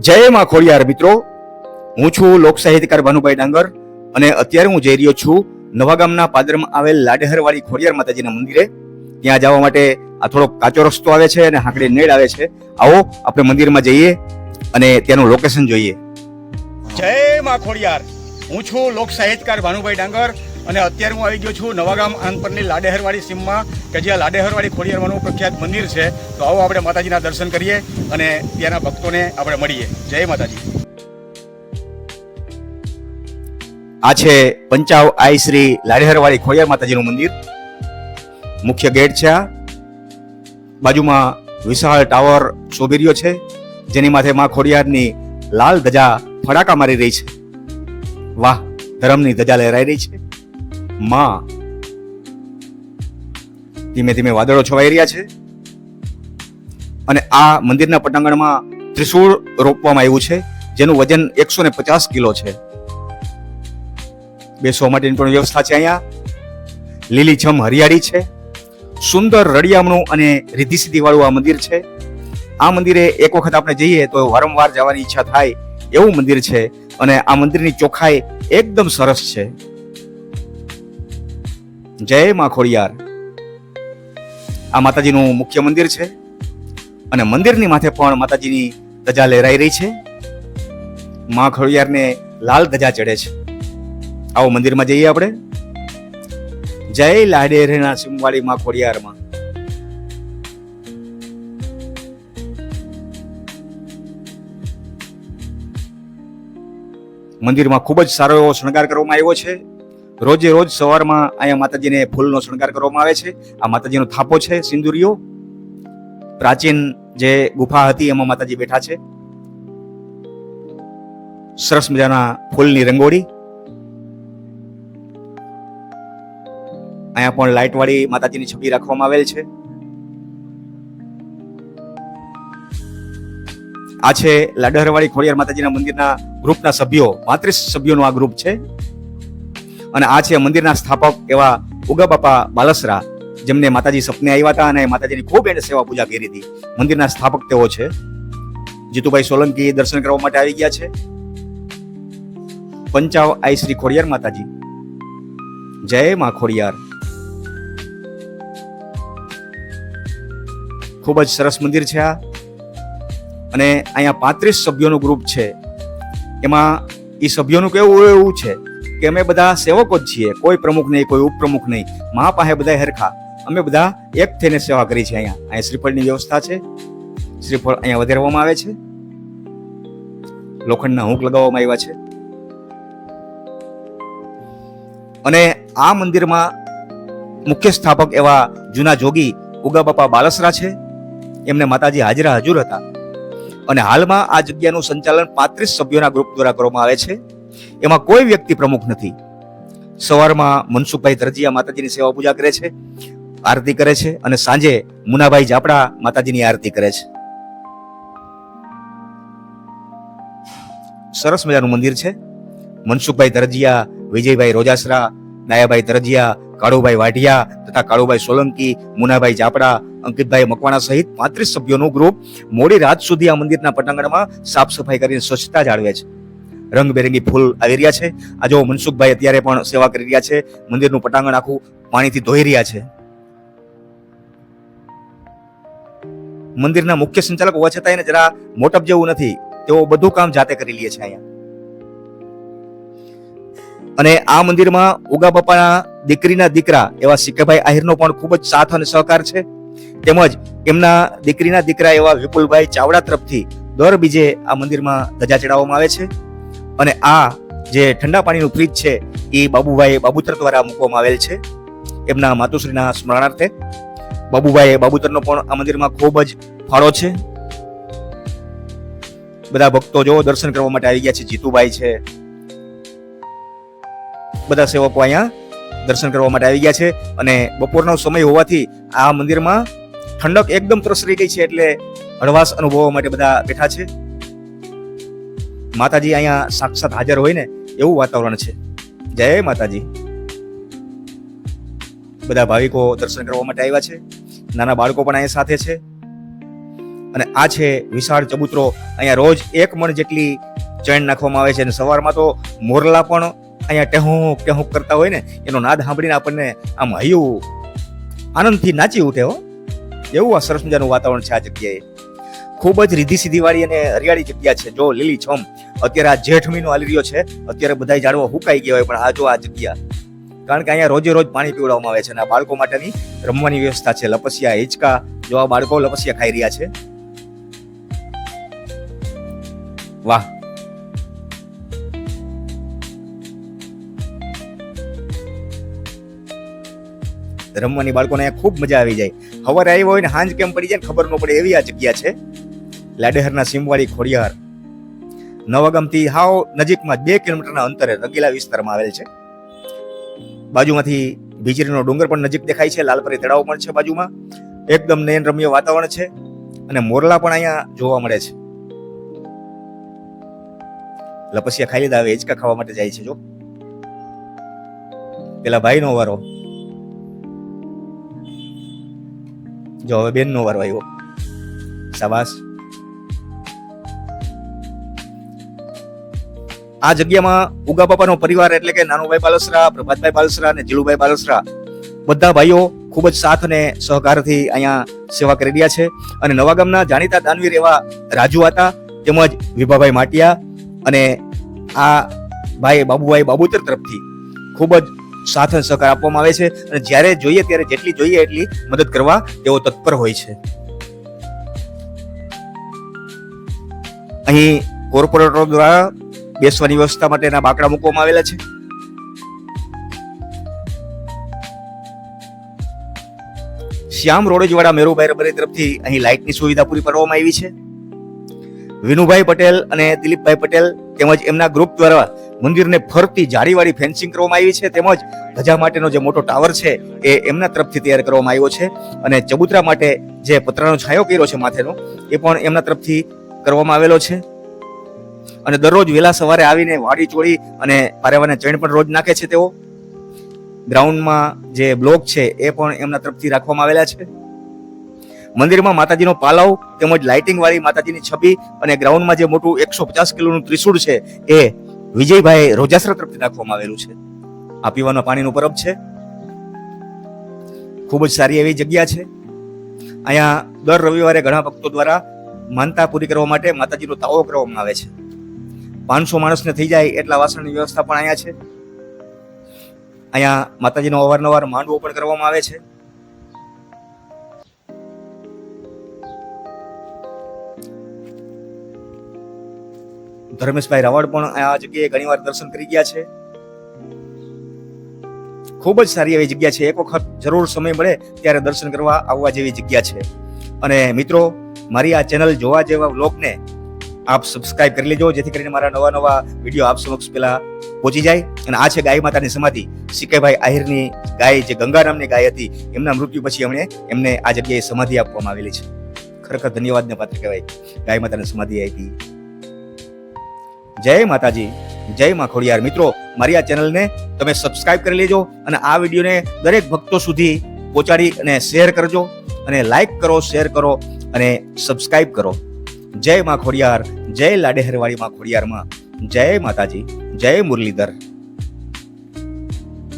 જય માં ખોડિયાર મિત્રો. હું છું લોક સાહિત્યકાર ભાનુભાઈ ડાંગર અને અત્યારે હું જઈ રહ્યો છું નવાગામના પાદરમાં આવેલ લાડેહરવાળી ખોડિયાર માતાજીના મંદિરે. ત્યાં જવા માટે આ થોડો કાચો રસ્તો આવે છે અને હાંકડી નેડ આવે છે. આવો, આપણે મંદિરમાં જઈએ અને ત્યાંનું લોકેશન જોઈએ. જય માં ખોડિયાર. હું છું લોક સાહિત્યકાર ભાનુભાઈ ડાંગર અને અત્યારે હું આવી ગયો છું નવાગામ આનપરની લાડેહરવાળી સીમમાં, કે જે આ લાડેહરવાળી ખોડિયારવાનું પ્રખ્યાત મંદિર છે. તો આવો આપણે માતાજીના દર્શન કરીએ અને ત્યાંના ભક્તોને આપણે મળીએ. જય માતાજી. આ છે પંચાવ આઈ શ્રી લાડેહરવાળી ખોડિયાર માતાજીનું મંદિર. મુખ્ય ગેટ છે આ. બાજુમાં વિશાળ ટાવર શોભી રહ્યો છે. જેની માથે માં ખોડિયારની લાલ ધજા ફડાકા મારી રહી છે. વાહ, ધર્મની ધજા લહેરાઈ રહી છે. માં. ધીમે ધીમે વાદળો છવાઈ રહ્યા છે. અને આ મંદિરના પટાંગણમાં ત્રિશૂળ રોપવામાં આવ્યું છે, જેનું વજન એકસો ને પચાસ કિલો છે. બેસવા માટેની પણ વ્યવસ્થા છે અહીંયા. લીલીછમ હરિયાળી છે. સુંદર રળિયામણું અને રીધિ વાળું આ મંદિર છે. આ મંદિરે એક વખત આપણે જઈએ તો વારંવાર જવાની ઈચ્છા થાય એવું મંદિર છે અને આ મંદિરની ચોખાઈ એકદમ સરસ છે. જય મા ખોડિયાર. આ માતાજીનું મુખ્ય મંદિર છે અને મંદિરની માથે પણ માતાજીની ધજા લહેરાઈ રહી છે. મા ખોડિયારને લાલ ધજા ચડે છે. આવો મંદિરમાં જઈએ આપણે. જય લાડેરના સિમવાળી માં ખોડિયારમાં. મંદિરમાં ખૂબ જ સારો એવો શણગાર કરવામાં આવ્યો છે. રોજે રોજ સવારમાં અહીંયા માતાજીને ફૂલનો શણગાર કરવામાં આવે છે. આ માતાજીનો થાપો છે, સિંદુરીઓ. પ્રાચીન જે ગુફા હતી એમાં માતાજી બેઠા છે. સરસ મજાના ફૂલની રંગોળી. અહીંયા પણ લાઇટવાળી માતાજીની છબી રાખવામાં આવેલ છે. આ છે લાડહરવાળી ખોડિયાર માતાજીના મંદિરના ગ્રુપના સભ્યો. પાંત્રીસ સભ્યોનું આ ગ્રુપ છે. અને આ છે મંદિરના સ્થાપક એવા ઉગા બાપા બાલસરા, જેમને માતાજી સપને આવ્યા હતા અને માતાજીની ખૂબ એને સેવા પૂજા કરી હતી. મંદિરના સ્થાપક તેઓ છે. જીતુભાઈ સોલંકી દર્શન કરવા માટે આવી ગયા છે. પંચાવ આઈ શ્રી ખોડિયાર માતાજી. જય માં ખોડિયાર. ખૂબ જ સરસ મંદિર છે આ. અને અહીંયા પાંત્રીસ સભ્યોનું ગ્રુપ છે. એમાં એ સભ્યોનું કેવું એવું છે? કે અમે બધા સેવકો જ છીએ, કોઈ પ્રમુખ નહીં, કોઈ ઉપપ્રમુખ નહીં. મા પાસે બધા હરખા. અમે બધા એક થઈને સેવા કરી છે અહીંયા. અહીંયા શ્રીફળની વ્યવસ્થા છે. શ્રીફળ અહીંયા વધારવામાં આવે છે. લોખંડના હૂંક લગાવવામાં આવ્યા છે. અને આ મંદિરમાં મુખ્ય સ્થાપક એવા જૂના જોગી ઉગા બાપા બાલસરા છે. એમને માતાજી હાજરા હજુર હતા. અને હાલમાં આ જગ્યાનું સંચાલન પાંત્રીસ સભ્યોના ગ્રુપ દ્વારા કરવામાં આવે છે. એમાં કોઈ વ્યક્તિ પ્રમુખ નથી. સવારમાં મનસુખભાઈ ધરજીયા માતાજીની સેવા પૂજા કરે છે, આરતી કરે છે અને સાંજે મુનાભાઈ જાપડા માતાજીની આરતી કરે છે. સરસ મજાનું મંદિર છે. મનસુખભાઈ દરજીયા, વિજયભાઈ રોજાસરા, નાયાભાઈ દરજીયા, કાળુભાઈ વાઢિયા તથા કાળુભાઈ સોલંકી, મુનાભાઈ જાપડા, અંકિતભાઈ મકવાણા સહિત પાંત્રીસ સભ્યોનું ગ્રુપ મોડી રાત સુધી આ મંદિરના પટાંગણમાં સાફ સફાઈ કરીને સ્વચ્છતા જાળવે છે. રંગબેરંગી ફૂલ આવી રહ્યા છે. આ જો મનસુખભાઈ અત્યારે પણ સેવા કરી રહ્યા છે. મંદિરનું પટાંગણ આખું પાણીથી ધોઈ રહ્યા છે. મંદિરના મુખ્ય સંચાલક હોવા છતાં એને જરા મોટપ જેવું નથી. તેઓ બધું કામ જાતે કરી લે છે અહીંયા. અને આ મંદિરમાં ઉગા બાપાના દીકરીના દીકરા એવા સિક્કાભાઈ આહિરનો પણ ખૂબ જ સાથ અને સહકાર છે. તેમજ એમના દીકરીના દીકરા એવા વિપુલભાઈ ચાવડા તરફથી દર બીજે આ મંદિરમાં ધજા ચડાવવામાં આવે છે. અને આ જે ઠંડા પાણીનું ફ્રીજ છે, એ બાબુભાઈ બાબુતર દ્વારા મૂકવામાં આવેલ છે. એમના માતુશ્રીના સ્મરણાર્થે બાબુભાઈ બાબુતરનો પણ આ મંદિરમાં ખૂબ જ ફાળો છે. બધા ભક્તો જો દર્શન કરવા માટે આવી ગયા છે, જીતુભાઈ છે. બધા સેવકો અહીંયા દર્શન કરવા માટે આવી ગયા છે અને બપોરનો સમય હોવાથી આ મંદિરમાં ઠંડક એકદમ પ્રસરી ગઈ છે એટલે હળવાશ અનુભવવા માટે બધા બેઠા છે. માતાજી અહીંયા સાક્ષાત હાજર હોય ને એવું વાતાવરણ છે. જય માતાજી. બધા ભાવિકો દર્શન કરવા માટે આવ્યા છે. નાના બાળકો પણ અહીંયા સાથે છે. અને આ છે વિશાળ ચબૂતરો. અહીંયા રોજ એક મણ જેટલી ચણ નાખવામાં આવે છે અને સવારમાં તો મોરલા પણ અહીંયા ટેહુંક ટેહુંક કરતા હોય ને, એનો નાદ સાંભળીને આપણને આમ હૈયું આનંદથી નાચી ઉઠે હો. એવું આ સરસ મજાનું વાતાવરણ છે આ જગ્યાએ. ખૂબ જ રીધી સીધી વાળી અને હરિયાળી જગ્યા છે. જો લીલી છમ, અત્યારે આ જેઠ મહિનો હાલી રહ્યો છે. અત્યારે બધા ઝાડવા હુકાઈ ગયા હોય, પણ આ જો આ જગ્યા, કારણ કે અહીંયા રોજે રોજ પાણી પીવડાવવામાં આવે છે અને આ બાળકો માટેની રમવાની વ્યવસ્થા છે. લપસિયા, હિંચકા, જો આ બાળકો લપસિયા ખાઈ રહ્યા છે. વાહ. રમવાની બાળકોને ખૂબ મજા આવી જાય. સવારે આવી હોય ને હાંજ કેમ પડી જાય ખબર ન પડે એવી આ જગ્યા છે. લાડેહરના સીમવાડી ખોડિયાર. નવાગામથી હાવ નજીકમાં બે કિલોમીટરના અંતરે રગીલા વિસ્તારમાં આવેલ છે. બાજુમાંથી ભીચરીનો ડુંગર પણ નજીક દેખાય છે, લાલપરી તળાવ પણ છે બાજુમાં. એકદમ નયન રમ્ય વાતાવરણ છે અને મોરલા પણ અહીંયા જોવા મળે છે. લપસિયા ખાઈ લીધા, હવે હિંચકા ખાવા માટે જાય છે, જો. પેલા ભાઈનો વારો. જો, હવે બેનનો વારો આવ્યો. શાબાશ આ જગ્યામાં ઉગા બાપાનો પરિવાર એટલે કે નાનુભાઈ પાલસરા, પ્રભાતભાઈ પાલસરા અને જીલુભાઈ પાલસરા બધા ભાઈઓ ખૂબ જ સાથ અને સહકારથી અહીંયા સેવા કરી રહ્યા છે. અને નવાગામના જાણીતા દાનવીર એવા રાજુ હતા તેમજ વિભાભાઈ માટિયા અને આ ભાઈ બાબુભાઈ બાબુતર તરફથી ખૂબ જ સાથ અને સહકાર આપવામાં આવે છે. અને જ્યારે જોઈએ ત્યારે જેટલી જોઈએ એટલી મદદ કરવા તેઓ તત્પર હોય છે. અહીં કોર્પોરેટરો દ્વારા બેસવાની વ્યવસ્થા માટેના બાકડા મૂકવામાં આવેલા છે. શ્યામ રોડેજવાડા મેરુભાઈ રબરી તરફથી અહીં લાઇટની સુવિધા પૂરી પાડવામાં આવી છે. વિનુભાઈ પટેલ અને દિલીપભાઈ પટેલ તેમજ એમના ગ્રુપ દ્વારા મંદિરને ફરતી જાળીવાળી ફેન્સિંગ કરવામાં આવી છે. તેમજ ધજા માટેનો જે મોટો ટાવર છે એ એમના તરફથી તૈયાર કરવામાં આવ્યો છે અને ચબૂતરા માટે જે પતરાનો છાંયો કર્યો છે માથેનો એ પણ એમના તરફથી કરવામાં આવેલો છે. અને દરરોજ વહેલા સવારે આવીને વાડી ચોળી અને પારેવાના ચણ પણ રોજ નાખે છે તેઓ. ગ્રાઉન્ડમાં જે બ્લોક છે એ પણ એમના તરફથી રાખવામાં આવેલા છે. મંદિરમાં માતાજીનો પાલવ તેમજ લાઇટિંગ વાળી માતાજીની છબી અને ગ્રાઉન્ડમાં જે મોટું એકસો પચાસ કિલોનું ત્રિશુળ છે એ વિજયભાઈ રોજાસરા તરફથી રાખવામાં આવેલું છે. આ પીવાના પાણીનું પરબ છે. ખૂબ જ સારી એવી જગ્યા છે. અહીંયા દર રવિવારે ઘણા ભક્તો દ્વારા માનતા પૂરી કરવા માટે માતાજીનો તાવો કરવામાં આવે છે. પાંચસો માણસને થઈ જાય એટલા વાસણની વ્યવસ્થા પણ અહીંયા છે. અહીંયા માતાજીનો અવારનવાર માંડવો પણ કરવામાં આવે છે. ધર્મેશભાઈ રાવળ પણ આ જગ્યાએ ઘણીવાર દર્શન કરી ગયા છે. ખૂબ જ સારી એવી જગ્યા છે. એક વખત જરૂર સમય મળે ત્યારે દર્શન કરવા આવવા જેવી જગ્યા છે. અને મિત્રો, મારી આ ચેનલ જોવા જેવા વ્લોગને આપ સબસ્ક્રાઇબ કરી લેજો, જેથી કરીને મારા નવા નવા વીડિયો આપ સમક્ષ પેલા પહોંચી જાય. અને આ છે ગાય માતાની સમાધિ. સિકેભાઈ આહિરની ગાય, જે ગંગા નામની ગાય હતી, એમના મૃત્યુ પછી એમણે એમને આ જગ્યાએ સમાધિ આપવામાં આવેલી છે. ખરેખર ધન્યવાદને પાત્ર કહેવાય. ગાય માતાને સમાધિ આપી. જય માતાજી. જય માં ખોડિયાર. મિત્રો, મારી આ ચેનલને તમે સબસ્ક્રાઇબ કરી લેજો અને આ વિડીયોને દરેક ભક્તો સુધી પહોંચાડી અને શેર કરજો. અને લાઈક કરો શેર કરો અને સબસ્ક્રાઇબ કરો. જય માં ખોડિયાર જય લાડેહરવાળી માં ખોડિયારમાં જય માતાજી જય મુરલીધર.